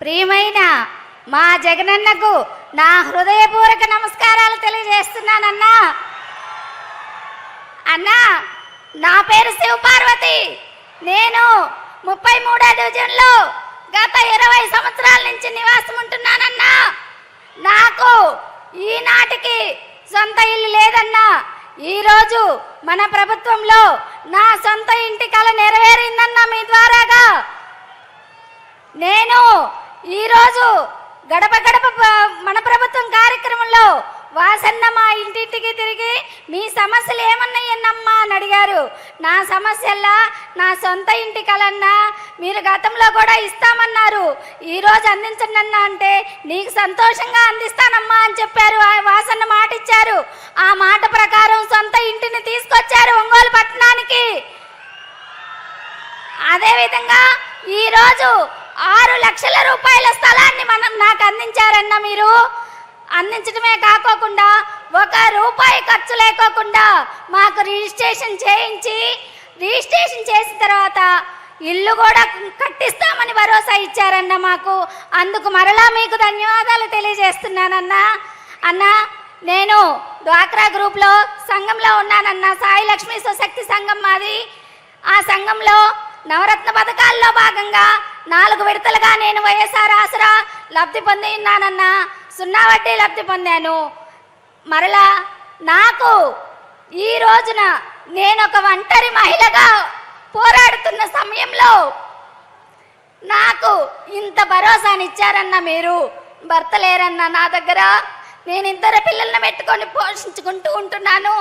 ప్రియమైన మా జగనన్నకు నా హృదయపూర్వక నమస్కారాలు తెలియజేస్తున్నానన్నా. అన్నా నా పేరు శివపార్వతి. నేను ముప్పై మూడో డివిజన్లో గత ఇరవై సంవత్సరాల నుంచి నివాసం ఉంటున్నానన్నా. నాకు ఈనాటికి సొంత ఇల్లు లేదన్నా. ఈరోజు మన ప్రభుత్వంలో నా సొంత ఇంటి కళ నెరవేరిందన్నా మీ ద్వారాగా. నేను ఈరోజు గడప గడప మన ప్రభుత్వం కార్యక్రమంలో వాసన్న మా ఇంటింటికి తిరిగి మీ సమస్యలు ఏమన్నాయన్నమ్మా? అని అడిగారు. నా సమస్యల్లా నా సొంత ఇంటి కలన్నా మీరు గతంలో కూడా ఇస్తామన్నారు. ఈరోజు అందించండి అన్నా అంటే నీకు సంతోషంగా అందిస్తానమ్మా అని చెప్పారు. ఆ వాసన్న మాట ఇచ్చారు ఆ మాట ప్రకారం సొంత ఇంటిని తీసుకొచ్చారు ఒంగోలు పట్టణానికి. అదేవిధంగా ఈరోజు లక్షల రూపాయల స్థలాన్ని మనం నాకు అందించారన్న మీరు? అందించడమే కాకోకుండా ఒక రూపాయి ఖర్చు లేకోకుండా మాకు రిజిస్ట్రేషన్ చేయించి రిజిస్ట్రేషన్ చేసిన తర్వాత ఇల్లు కూడా కట్టిస్తామని భరోసా ఇచ్చారన్న మాకు. అందుకు మరలా మీకు ధన్యవాదాలు తెలియజేస్తున్నానన్నా. అన్నా నేను డ్వాక్రా గ్రూప్లో సంఘంలో ఉన్నానన్న. సాయి లక్ష్మీ సుశక్తి సంఘం మాది. ఆ సంఘంలో నవరత్న పథకాల్లో భాగంగా నాలుగు విడతలుగా నేను వైఎస్ఆర్ ఆసరా లబ్ధి పొంది ఉన్నానన్నా సున్నా వడ్డీ లబ్ధి పొందాను. మరలా నాకు ఈ రోజున నేను ఒక ఒంటరి మహిళగా పోరాడుతున్న సమయంలో నాకు ఇంత భరోసానిచ్చారన్న మీరు భర్త లేరన్న నా దగ్గర నేను ఇద్దరు పిల్లల్ని పెట్టుకొని పోషించుకుంటూ ఉంటున్నాను.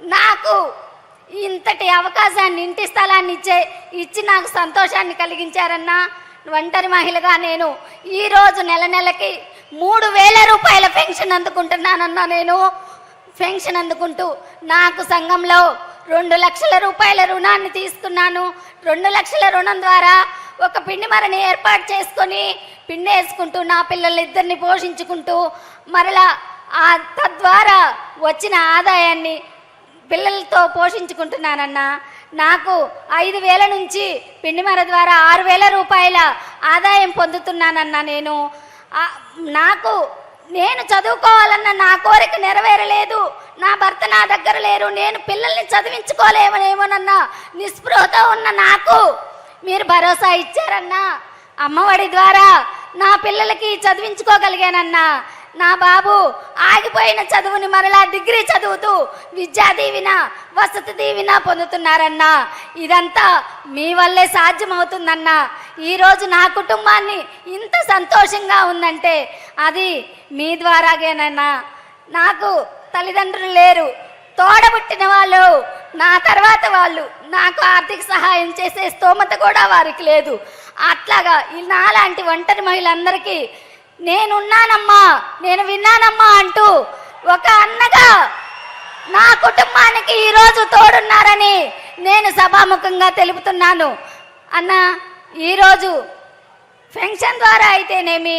నాకు ఇంతటి అవకాశాన్ని ఇంటి స్థలాన్ని ఇచ్చే ఇచ్చి నాకు సంతోషాన్ని కలిగించారన్న ఒంటరి మహిళగా నేను ఈరోజు నెల నెలకి మూడు వేల రూపాయల పెన్షన్ అందుకుంటున్నానన్న నేను పెన్షన్ అందుకుంటూ నాకు సంఘంలో రెండు లక్షల రూపాయల రుణాన్ని తీసుకున్నాను. రెండు లక్షల రుణం ద్వారా ఒక పిండి మరని ఏర్పాటు చేసుకొని పిండి వేసుకుంటూ నా పిల్లలిద్దరిని పోషించుకుంటూ మరలా ఆ తద్వారా వచ్చిన ఆదాయాన్ని పిల్లలతో పోషించుకుంటున్నానన్నా. నాకు ఐదు వేల నుంచి పిండిమర ద్వారా ఆరు వేల రూపాయల ఆదాయం పొందుతున్నానన్నా నేను. నాకు నేను చదువుకోవాలన్న నా కోరిక నెరవేరలేదు. నా భర్త నా దగ్గర లేరు. నేను పిల్లల్ని చదివించుకోలేమనేమోనన్న నిస్పృహతో ఉన్న నాకు. మీరు భరోసా ఇచ్చారన్నా. అమ్మఒడి ద్వారా నా పిల్లలకి చదివించుకోగలిగానన్నా. నా బాబు ఆగిపోయిన చదువుని మరలా డిగ్రీ చదువుతూ విద్యా దీవిన వసతి దీవిన పొందుతున్నారన్నా. ఇదంతా మీ వల్లే సాధ్యమవుతుందన్నా. ఈరోజు నా కుటుంబాన్ని ఇంత సంతోషంగా ఉందంటే అది మీ ద్వారాగేనన్నా. నాకు తల్లిదండ్రులు లేరు. తోడబుట్టిన వాళ్ళు నా తర్వాత వాళ్ళు నాకు ఆర్థిక సహాయం చేసే స్తోమత కూడా వారికి లేదు. అట్లాగా ఈ నాలాంటి ఒంటరి మహిళలందరికీ నేనున్నానమ్మా నేను విన్నానమ్మా అంటూ ఒక అన్నగా నా కుటుంబానికి ఈరోజు తోడున్నారని నేను సభాముఖంగా తెలుపుతున్నాను. అన్న ఈరోజు పెన్షన్ ద్వారా అయితేనేమి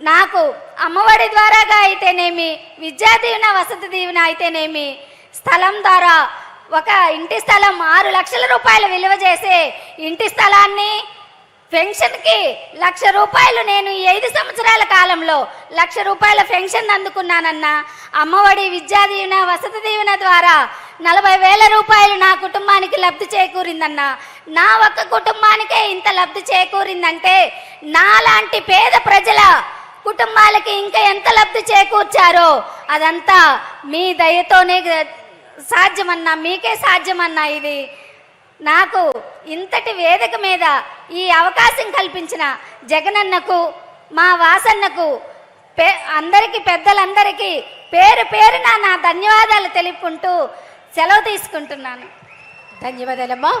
నాకు అమ్మఒడి ద్వారాగా అయితేనేమి విద్యా దీవెన వసతి దీవెన అయితేనేమి స్థలం ద్వారా ఒక ఇంటి స్థలం ఆరు లక్షల రూపాయలు విలువ చేసే ఇంటి స్థలాన్ని పెన్షన్కి లక్ష రూపాయలు నేను ఈ ఐదు సంవత్సరాల కాలంలో లక్ష రూపాయల పెన్షన్ అందుకున్నానన్న. అమ్మఒడి విద్యా దీవెన వసతి దీవెన ద్వారా నలభై వేల రూపాయలు నా కుటుంబానికి లబ్ధి చేకూరిందన్న. నా ఒక్క కుటుంబానికే ఇంత లబ్ధి చేకూరిందంటే నాలాంటి పేద ప్రజల కుటుంబాలకి ఇంకా ఎంత లబ్ధి చేకూర్చారో అదంతా మీ దయతోనే సాధ్యమన్నా మీకే సాధ్యమన్నా ఇది. నాకు ఇంతటి వేదిక మీద ఈ అవకాశం కల్పించిన జగనన్నకు మా వాసన్నకు పే అందరికీ పెద్దలందరికీ పేరు పేరున నా ధన్యవాదాలు తెలుపుకుంటూ సెలవు తీసుకుంటున్నాను. ధన్యవాదాలమ్మా.